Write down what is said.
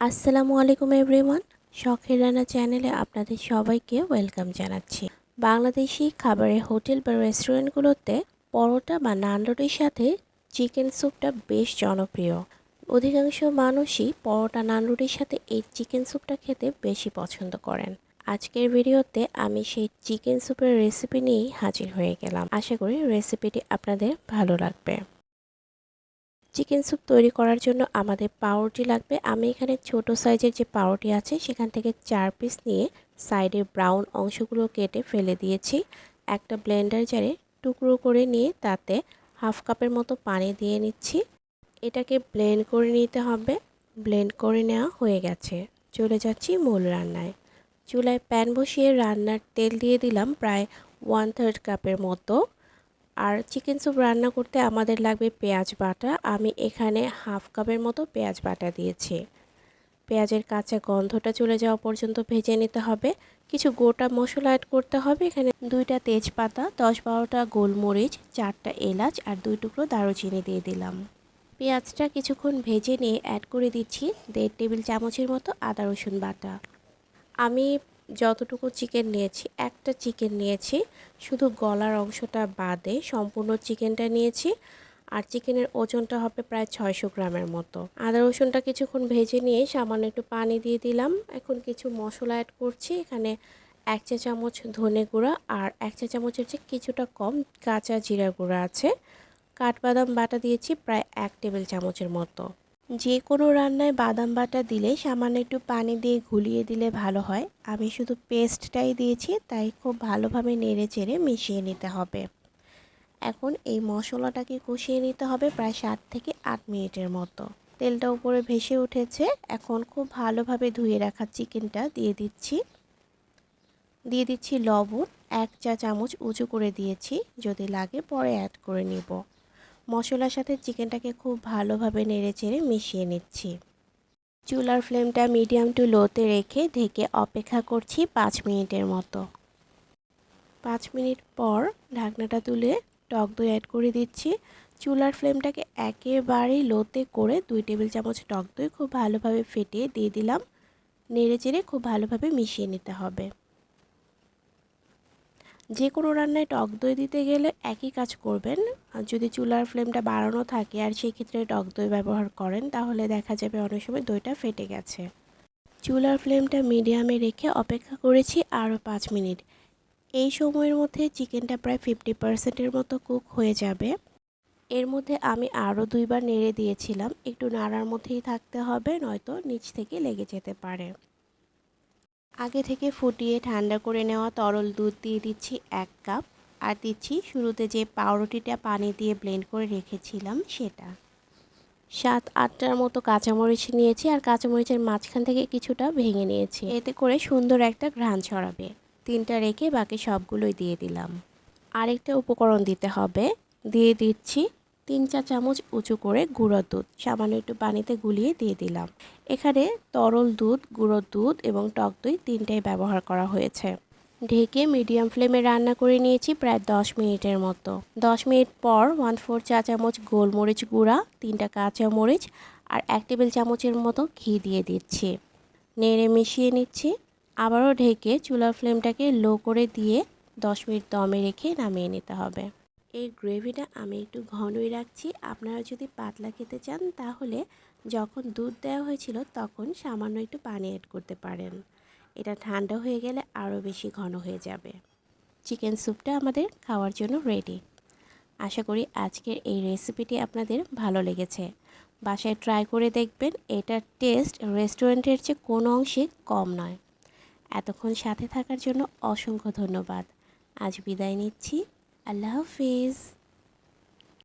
আসসালামু আলাইকুম এভরিওয়ান। শখের রান্না চ্যানেলে আপনাদের সবাইকে ওয়েলকাম জানাচ্ছি। বাংলাদেশি খাবারের হোটেল বা রেস্টুরেন্টগুলোতে পরোটা বা নান রুটির সাথে চিকেন স্যুপটা বেশ জনপ্রিয়। অধিকাংশ মানুষই পরোটা, নান রুটির সাথে এই চিকেন স্যুপটা খেতে বেশি পছন্দ করেন। আজকের ভিডিওতে আমি সেই চিকেন স্যুপের রেসিপি নিয়েই হাজির হয়ে গেলাম। আশা করি রেসিপিটি আপনাদের ভালো লাগবে। চিকেন স্যুপ তৈরি করার জন্য আমাদের পাউরুটি লাগবে। আমি এখানে ছোট সাইজের যে পাউরুটি আছে, সেখান থেকে চার পিস নিয়ে সাইডের ব্রাউন অংশগুলো কেটে ফেলে দিয়েছি। একটা ব্লেন্ডার জারে টুকরো করে নিয়ে তাতে হাফ কাপের মতো পানি দিয়ে নিচ্ছি। এটাকে ব্লেন্ড করে নিতে হবে। ব্লেন্ড করে নেওয়া হয়ে গেছে। চলে যাচ্ছি মূল রান্নায়। চুলায় প্যান বসিয়ে রান্নার তেল দিয়ে দিলাম প্রায় ওয়ান থার্ড কাপের মতো। আর চিকেন স্যুপ রান্না করতে আমাদের লাগবে পেঁয়াজ বাটা। আমি এখানে হাফ কাপের মতো পেঁয়াজ বাটা দিয়েছি। পেঁয়াজের কাঁচা গন্ধটা চলে যাওয়া পর্যন্ত ভেজে নিতে হবে। কিছু গোটা মশলা অ্যাড করতে হবে। এখানে দুইটা তেজপাতা, দশ বারোটা গোলমরিচ, চারটা এলাচ আর দুই টুকরো দারুচিনি দিয়ে দিলাম। পেঁয়াজটা কিছুক্ষণ ভেজে নিয়ে অ্যাড করে দিচ্ছি দেড় টেবিল চামচের মতো আদা রসুন বাটা। আমি যতটুকু চিকেন নিয়েছি, একটা চিকেন নিয়েছি, শুধু গলার অংশটা বাদে সম্পূর্ণ চিকেনটা নিয়েছি, আর চিকেনের ওজনটা হবে প্রায় ছয়শো গ্রামের মতো। আদা রসুনটা কিছুক্ষণ ভেজে নিয়ে সামান্য একটু পানি দিয়ে দিলাম। এখন কিছু মশলা অ্যাড করছি, এখানে এক চা চামচ ধনে গুঁড়া আর এক চা চামচের চেয়ে কিছুটা কম কাঁচা জিরা গুঁড়া আছে। কাঠবাদাম বাটা দিয়েছি প্রায় এক টেবিল চামচের মতো। যে কোনো রান্নায় বাদাম বাটা দিলে সামান্য একটু পানি দিয়ে ঘুলিয়ে দিলে ভালো হয়। আমি শুধু পেস্টটাই দিয়েছি, তাই খুব ভালোভাবে নেড়ে চেড়ে মিশিয়ে নিতে হবে। এখন এই মশলাটাকে কষিয়ে নিতে হবে প্রায় সাত থেকে আট মিনিটের মতো। তেলটা উপরে ভেসে উঠেছে। এখন খুব ভালোভাবে ধুয়ে রাখা চিকেনটা দিয়ে দিচ্ছি। দিয়ে দিচ্ছি লবণ। এক চা চামচ উঁচু করে দিয়েছি। যদি লাগে পরে অ্যাড করে নিব। মশলার সাথে চিকেনটাকে খুব ভালোভাবে নেড়ে চেড়ে মিশিয়ে নিচ্ছি। চুলার ফ্লেমটা মিডিয়াম টু লোতে রেখে ঢেকে অপেক্ষা করছি পাঁচ মিনিটের মতো। পাঁচ মিনিট পর ঢাকনাটা তুলে টক দই অ্যাড করে দিচ্ছি। চুলার ফ্লেমটাকে একেবারেই লোতে করে দুই টেবিল চামচ টক দই খুব ভালোভাবে ফেটিয়ে দিয়ে দিলাম। নেড়ে চেড়ে খুব ভালোভাবে মিশিয়ে নিতে হবে। যে কোনো রান্নায় টক দই দিতে গেলে একই কাজ করবেন। আর যদি চুলার ফ্লেমটা বাড়ানো থাকে আর সেই ক্ষেত্রে টক দই ব্যবহার করেন, তাহলে দেখা যাবে অনেক সময় দইটা ফেটে গেছে। চুলার ফ্লেমটা মিডিয়ামে রেখে অপেক্ষা করেছি আরও পাঁচ মিনিট। এই সময়ের মধ্যে চিকেনটা প্রায় ফিফটি পার্সেন্টের মতো কুক হয়ে যাবে। এর মধ্যে আমি আরও দুইবার নেড়ে দিয়েছিলাম। একটু নাড়ার মধ্যেই থাকতে হবে, নয়তো নিচ থেকে লেগে যেতে পারে। আগে থেকে ফুটিয়ে ঠান্ডা করে নেওয়া তরল দুধ দিয়ে দিচ্ছি এক কাপ। আর দিচ্ছি শুরুতে যে পাউরুটিটা পানি দিয়ে ব্লেন্ড করে রেখেছিলাম সেটা। সাত, আটটার মতো কাঁচামরিচ নিয়েছি আর কাঁচামরিচের মাঝখান থেকে কিছুটা ভেঙে নিয়েছি। এতে করে সুন্দর একটা ঘ্রাণ ছড়াবে। তিনটা রেখে বাকি সবগুলোই দিয়ে দিলাম। আরেকটা উপকরণ দিতে হবে। দিয়ে দিচ্ছি তিন চা চামচ উঁচু করে গুঁড়ো দুধ, সামান্য একটু পানিতে গুলিয়ে দিয়ে দিলাম। এখানে তরল দুধ, গুঁড়ো দুধ এবং টক দই তিনটাই ব্যবহার করা হয়েছে। ঢেকে মিডিয়াম ফ্লেমে রান্না করে নিয়েছি প্রায় দশ মিনিটের মতো। দশ মিনিট পর ওয়ান ফোর চা চামচ গোলমরিচ গুঁড়া, তিনটা কাঁচা মরিচ আর এক টেবিল চামচের মতো ঘি দিয়ে দিচ্ছি। নেড়ে মিশিয়ে নিচ্ছি। আবারও ঢেকে চুলার ফ্লেমটাকে লো করে দিয়ে দশ মিনিট দমে রেখে নামিয়ে নিতে হবে। এই গ্রেভিটা আমি একটু ঘনই রাখছি। আপনারা যদি পাতলা খেতে চান, তাহলে যখন দুধ দেওয়া হয়েছিল, তখন সামান্য একটু পানি অ্যাড করতে পারেন। এটা ঠান্ডা হয়ে গেলে আরও বেশি ঘন হয়ে যাবে। চিকেন স্যুপটা আমাদের খাওয়ার জন্য রেডি আশা করি আজকের এই রেসিপিটি আপনাদের ভালো লেগেছে। বাসায় ট্রাই করে দেখবেন এটার টেস্ট রেস্টুরেন্টের চেয়ে কোনো অংশে কম নয়। এতক্ষণ সাথে থাকার জন্য অসংখ্য ধন্যবাদ। আজ বিদায় নিচ্ছি। আল্লাহ হাফিজ